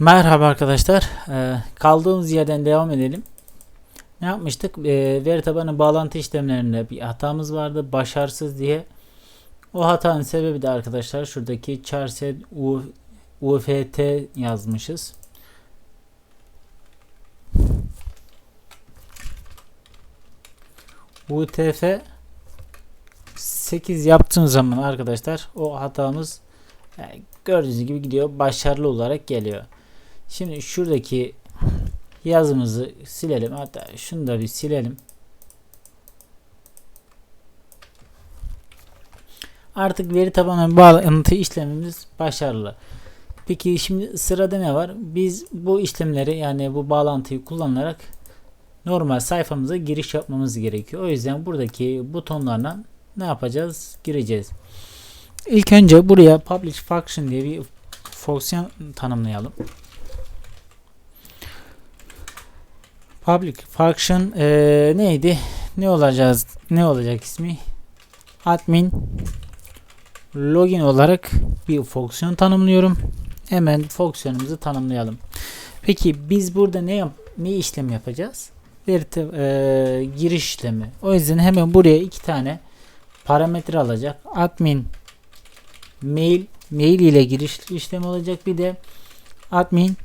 Merhaba arkadaşlar. Ee, kaldığımız yerden devam edelim. Ne yapmıştık? Ee, veri tabanı bağlantı işlemlerinde bir hatamız vardı. Başarısız diye. O hatanın sebebi de arkadaşlar şuradaki charset UFT yazmışız. UTF 8 yaptığım zaman arkadaşlar o hatamız gördüğünüz gibi gidiyor. Başarılı olarak geliyor. Şimdi şuradaki yazımızı silelim. Hatta şunu da bir silelim. Artık veri tabanı bağlantı işlemimiz başarılı. Peki şimdi sırada ne var? Biz bu işlemleri yani bu bağlantıyı kullanarak normal sayfamıza giriş yapmamız gerekiyor. O yüzden buradaki butonlarla ne yapacağız? Gireceğiz. İlk önce buraya publish function diye bir fonksiyon tanımlayalım. Public function eee, neydi? Ne olacağız? Ne olacak ismi? Admin login olarak bir fonksiyon tanımlıyorum. Hemen fonksiyonumuzu tanımlayalım. Peki biz burada ne yap ne işlem yapacağız? Veri ta- eee, giriş işlemi. O yüzden hemen buraya iki tane parametre alacak. Admin mail mail ile giriş işlemi olacak. Bir de admin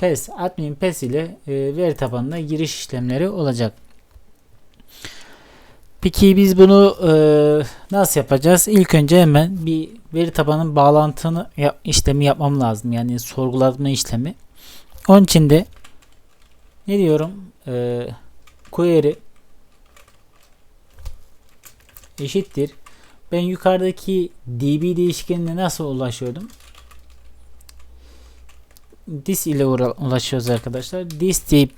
PES, admin PES ile e, veri tabanına giriş işlemleri olacak. Peki biz bunu e, nasıl yapacağız? İlk önce hemen bir veri tabanının bağlantını yap, işlemi yapmam lazım. Yani sorgulatma işlemi. Onun için de ne diyorum? E, query eşittir. Ben yukarıdaki db değişkenine nasıl ulaşıyordum? This ile ulaşıyoruz arkadaşlar. This deyip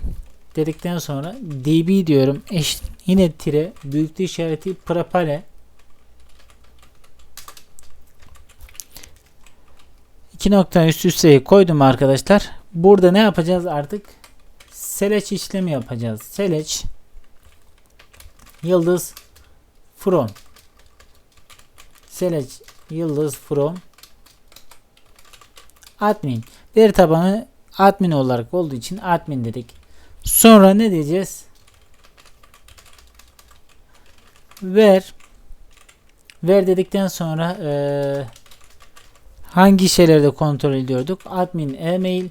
dedikten sonra db diyorum. Eş, yine tire büyüklüğü işareti prepare iki nokta üst üste koydum arkadaşlar. Burada ne yapacağız artık? Select işlemi yapacağız. Select yıldız from select yıldız from admin Veri tabanı admin olarak olduğu için admin dedik. Sonra ne diyeceğiz? Ver ver dedikten sonra eee, hangi şeyleri de kontrol ediyorduk? Admin e-mail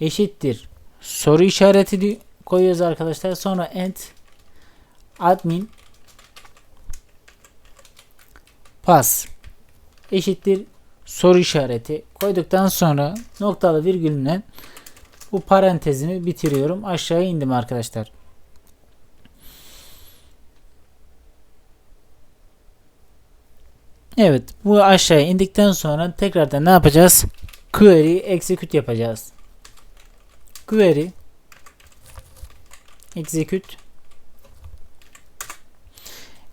eşittir soru işareti koyuyoruz arkadaşlar. Sonra end admin pas eşittir soru işareti koyduktan sonra noktalı virgülüne bu parantezimi bitiriyorum. Aşağıya indim arkadaşlar. Evet bu aşağıya indikten sonra tekrardan ne yapacağız? Query execute yapacağız. Query execute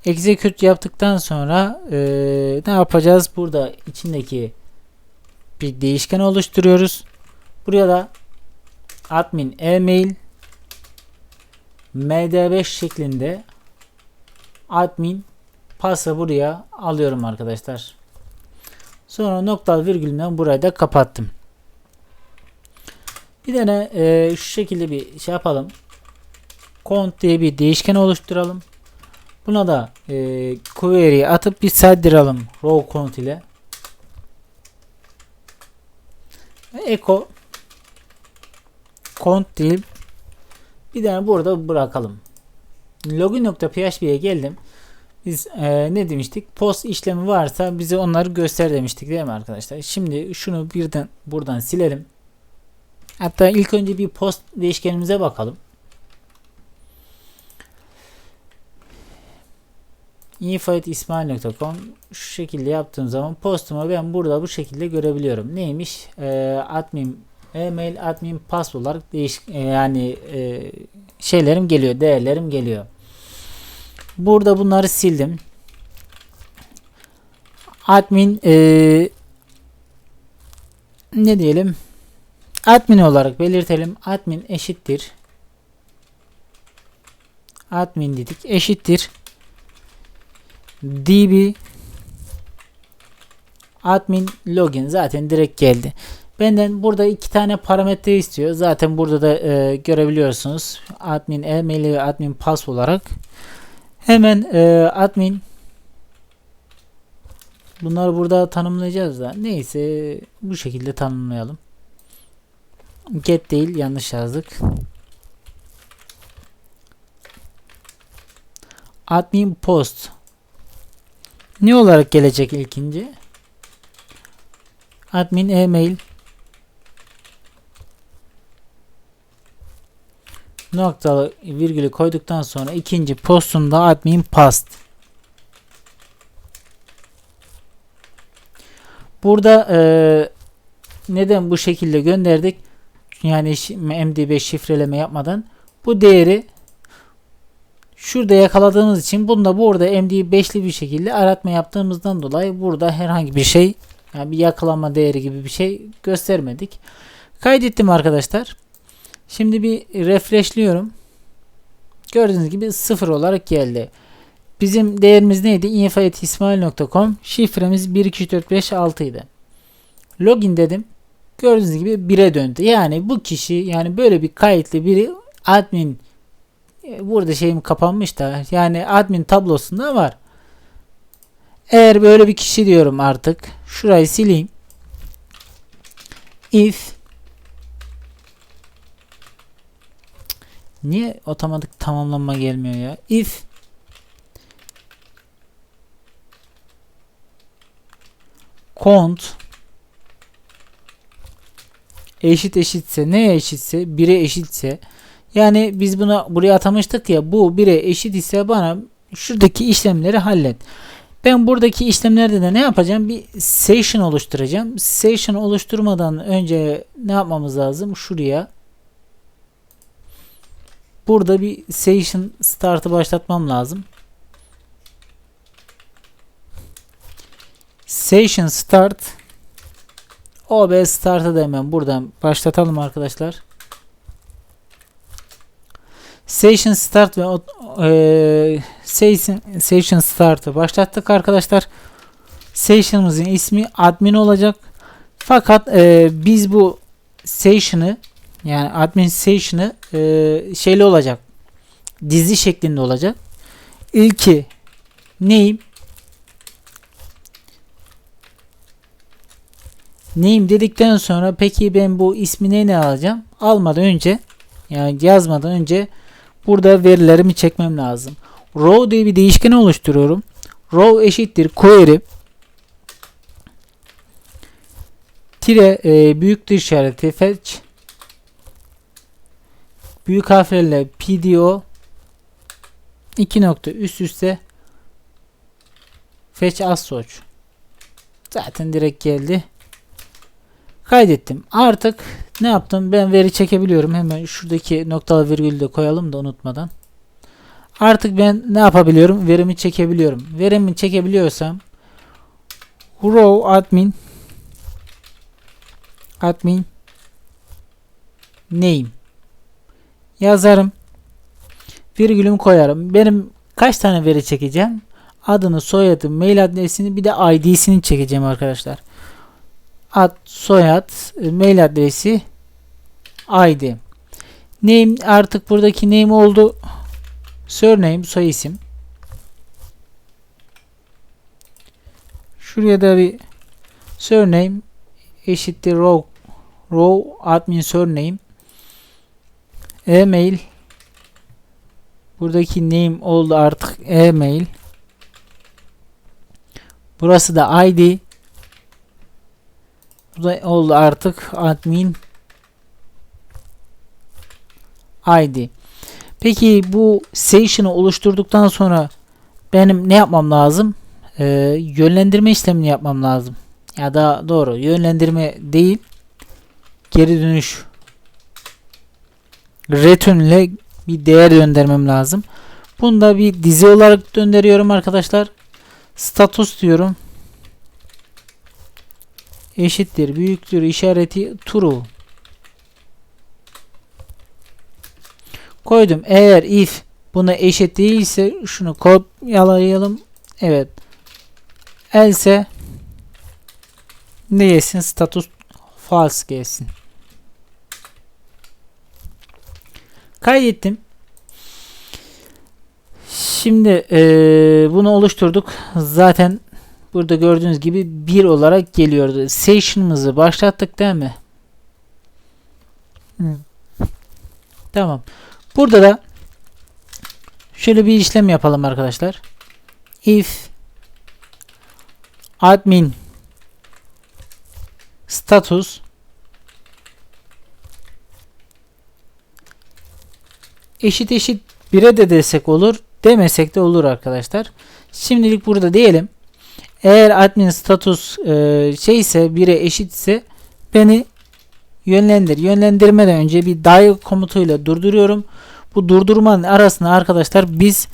execute yaptıktan sonra eee, ne yapacağız? Burada içindeki bir değişken oluşturuyoruz. Buraya da admin e-mail md5 şeklinde admin pası buraya alıyorum arkadaşlar. Sonra nokta virgülden burayı da kapattım. Bir tane eee, şu şekilde bir şey yapalım. Count diye bir değişken oluşturalım. Buna da e, query atıp bir saydıralım row count ile. Echo count değil. Bir tane burada bırakalım. Login.php'ye geldim. Biz e, ne demiştik? Post işlemi varsa bize onları göster demiştik değil mi arkadaşlar? Şimdi şunu birden buradan silelim. Hatta ilk önce bir post değişkenimize bakalım. info.ismail.com şu şekilde yaptığım zaman postumu ben burada bu şekilde görebiliyorum. Neymiş? Ee, admin e-mail admin pas olarak değiş e, yani e, şeylerim geliyor, değerlerim geliyor. Burada bunları sildim. Admin e, ne diyelim? Admin olarak belirtelim. Admin eşittir. Admin dedik eşittir. Db admin login zaten direkt geldi. Benden burada iki tane parametre istiyor. Zaten burada da e, görebiliyorsunuz. Admin e-mail ve admin pas olarak. Hemen e, admin Bunları burada tanımlayacağız da. Neyse bu şekilde tanımlayalım. Get değil yanlış yazdık. Admin post. Ne olarak gelecek ilkinci? Admin e-mail noktalı virgülü koyduktan sonra ikinci postunda admin post. Burada e, neden bu şekilde gönderdik? Yani MD5 şifreleme yapmadan bu değeri şurada yakaladığımız için bunda burada MD5'li bir şekilde aratma yaptığımızdan dolayı burada herhangi bir şey yani bir yakalama değeri gibi bir şey göstermedik. Kaydettim arkadaşlar. Şimdi bir refreshliyorum. Gördüğünüz gibi sıfır olarak geldi. Bizim değerimiz neydi? info.ismail.com Şifremiz 12345 idi. Login dedim. Gördüğünüz gibi 1'e döndü. Yani bu kişi yani böyle bir kayıtlı biri admin burada şeyim kapanmış da yani admin tablosunda var. Eğer böyle bir kişi diyorum artık şurayı sileyim. If Niye otomatik tamamlanma gelmiyor ya? If kont eşit eşitse ne eşitse 1'e eşitse yani biz bunu buraya atamıştık ya bu 1'e eşit ise bana şuradaki işlemleri hallet. Ben buradaki işlemlerde de ne yapacağım? Bir session oluşturacağım. Session oluşturmadan önce ne yapmamız lazım? Şuraya burada bir session startı başlatmam lazım. Session Start OB Start'ı da hemen buradan başlatalım arkadaşlar. Session Start ve e, Session, Start'ı başlattık arkadaşlar. Session'ımızın ismi admin olacak. Fakat e, biz bu session'ı yani admin session'ı e, şeyli olacak. Dizi şeklinde olacak. İlki name name dedikten sonra peki ben bu ismini ne alacağım? Almadan önce yani yazmadan önce burada verilerimi çekmem lazım. Row diye bir değişken oluşturuyorum. Row eşittir query. Tire e, büyüktür işareti fetch. Büyük harflerle pdo 2 nokta üst üste. Fetch as soç zaten direkt geldi Kaydettim. Artık ne yaptım? Ben veri çekebiliyorum. Hemen şuradaki noktalı virgülü de koyalım da unutmadan. Artık ben ne yapabiliyorum? Verimi çekebiliyorum. Verimi çekebiliyorsam row admin admin name yazarım. Virgülümü koyarım. Benim kaç tane veri çekeceğim? Adını, soyadı, mail adresini bir de ID'sini çekeceğim arkadaşlar ad, soyad, e, mail adresi, ID. Name artık buradaki name oldu. Surname, soy isim. Şuraya da bir surname eşittir row row admin surname e-mail buradaki name oldu artık e-mail burası da id bu da oldu artık admin ID. Peki bu session'ı oluşturduktan sonra benim ne yapmam lazım? Ee, yönlendirme işlemini yapmam lazım. Ya da doğru yönlendirme değil geri dönüş return ile bir değer göndermem lazım. Bunu da bir dizi olarak gönderiyorum arkadaşlar. Status diyorum eşittir büyüktür işareti true. Koydum. Eğer if buna eşit değilse şunu kopyalayalım. Evet. Else ne gelsin? Status false gelsin. Kaydettim. Şimdi eee, bunu oluşturduk. Zaten burada gördüğünüz gibi bir olarak geliyordu. Session'ımızı başlattık değil mi? Hı. Tamam. Burada da şöyle bir işlem yapalım arkadaşlar. If admin status eşit eşit 1'e de desek olur demesek de olur arkadaşlar. Şimdilik burada diyelim. Eğer admin status e, şeyse 1'e eşitse beni yönlendir. Yönlendirmeden önce bir dial komutuyla durduruyorum. Bu durdurmanın arasına arkadaşlar biz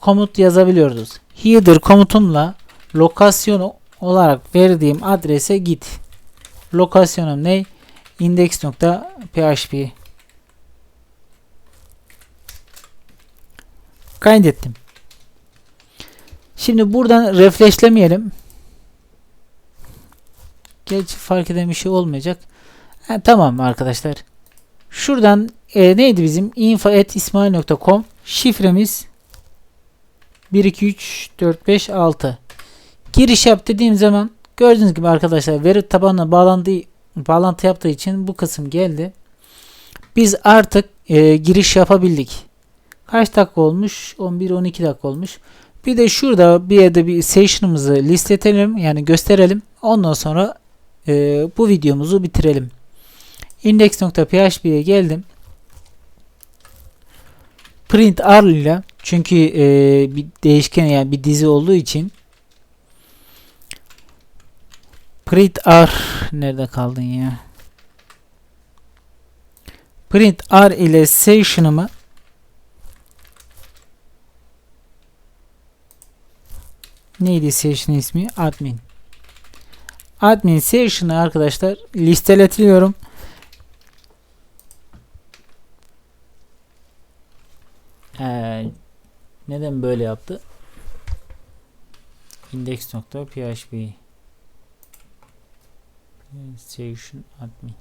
komut yazabiliyoruz. Header komutumla lokasyon olarak verdiğim adrese git. Lokasyonum ne? index.php Kaydettim. Şimdi buradan refreshlemeyelim. Gerçi fark eden bir şey olmayacak. Ha, tamam arkadaşlar. Şuradan e, neydi bizim? info.ismail.com şifremiz 1 2 3 4 5 6. Giriş yap dediğim zaman gördüğünüz gibi arkadaşlar veri tabanına bağlandığı bağlantı yaptığı için bu kısım geldi. Biz artık e, giriş yapabildik. Kaç dakika olmuş? 11-12 dakika olmuş. Bir de şurada bir yerde bir session'ımızı listeletelim yani gösterelim. Ondan sonra e, bu videomuzu bitirelim. Index.php'ye geldim. Print R ile çünkü e, bir değişken yani bir dizi olduğu için print R nerede kaldın ya? Print R ile session'ımı neydi session ismi? Admin. Admin session'ı arkadaşlar listeletiliyorum. Ee, neden böyle yaptı? index.php session admin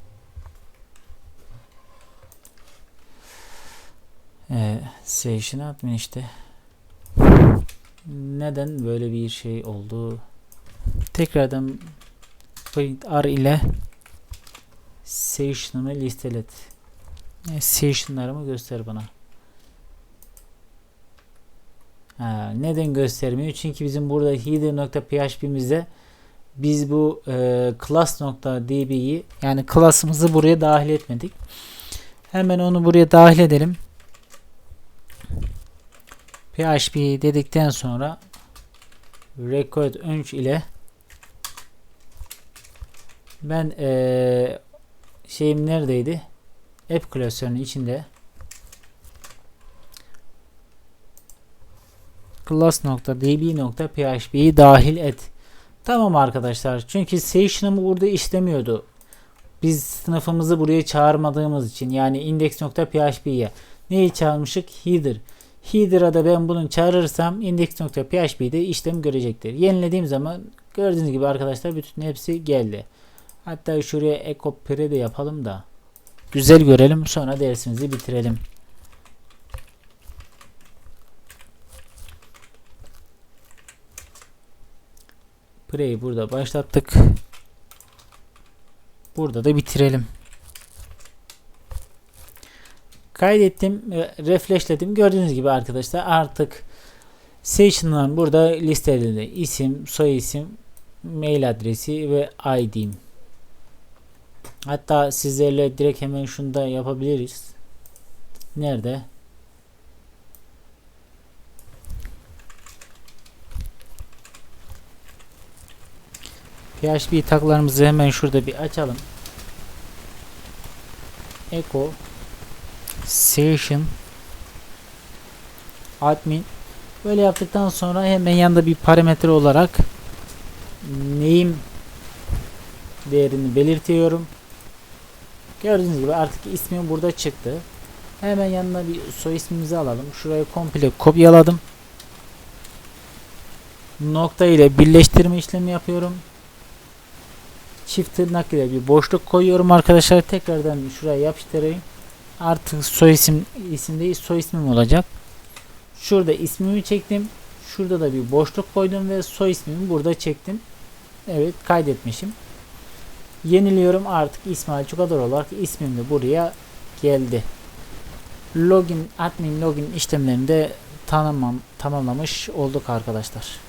ee, session admin işte neden böyle bir şey oldu tekrardan print r ile session'ımı listelet e, session'larımı göster bana Ha, neden göstermiyor? Çünkü bizim burada header.php'mizde biz bu e, class.db'yi yani class'ımızı buraya dahil etmedik. Hemen onu buraya dahil edelim. PHP dedikten sonra record önç ile ben e, şeyim neredeydi? App klasörünün içinde class.db.php'yi dahil et. Tamam arkadaşlar. Çünkü session'ımı burada işlemiyordu. Biz sınıfımızı buraya çağırmadığımız için yani index.php'ye neyi çağırmışık? Header. Header'a da ben bunu çağırırsam index.php'de işlem görecektir. Yenilediğim zaman gördüğünüz gibi arkadaşlar bütün hepsi geldi. Hatta şuraya echo pre de yapalım da güzel görelim sonra dersimizi bitirelim. Play'i burada başlattık. Burada da bitirelim. Kaydettim, refreshledim. Gördüğünüz gibi arkadaşlar artık session'lar burada listeledi. İsim, soy isim, mail adresi ve ID'm. Hatta sizlerle direkt hemen şunu da yapabiliriz. Nerede? PHP taklarımızı hemen şurada bir açalım. Echo Session Admin Böyle yaptıktan sonra hemen yanında bir parametre olarak name değerini belirtiyorum. Gördüğünüz gibi artık ismi burada çıktı. Hemen yanına bir soy ismimizi alalım. Şurayı komple kopyaladım. Nokta ile birleştirme işlemi yapıyorum. çift tırnak ile bir boşluk koyuyorum arkadaşlar. Tekrardan şuraya yapıştırayım. Artık soy isim isim değil soy ismim olacak. Şurada ismimi çektim. Şurada da bir boşluk koydum ve soy ismimi burada çektim. Evet kaydetmişim. Yeniliyorum artık İsmail Çukador olarak ismim de buraya geldi. Login admin login işlemlerini de tanımam, tamamlamış olduk arkadaşlar.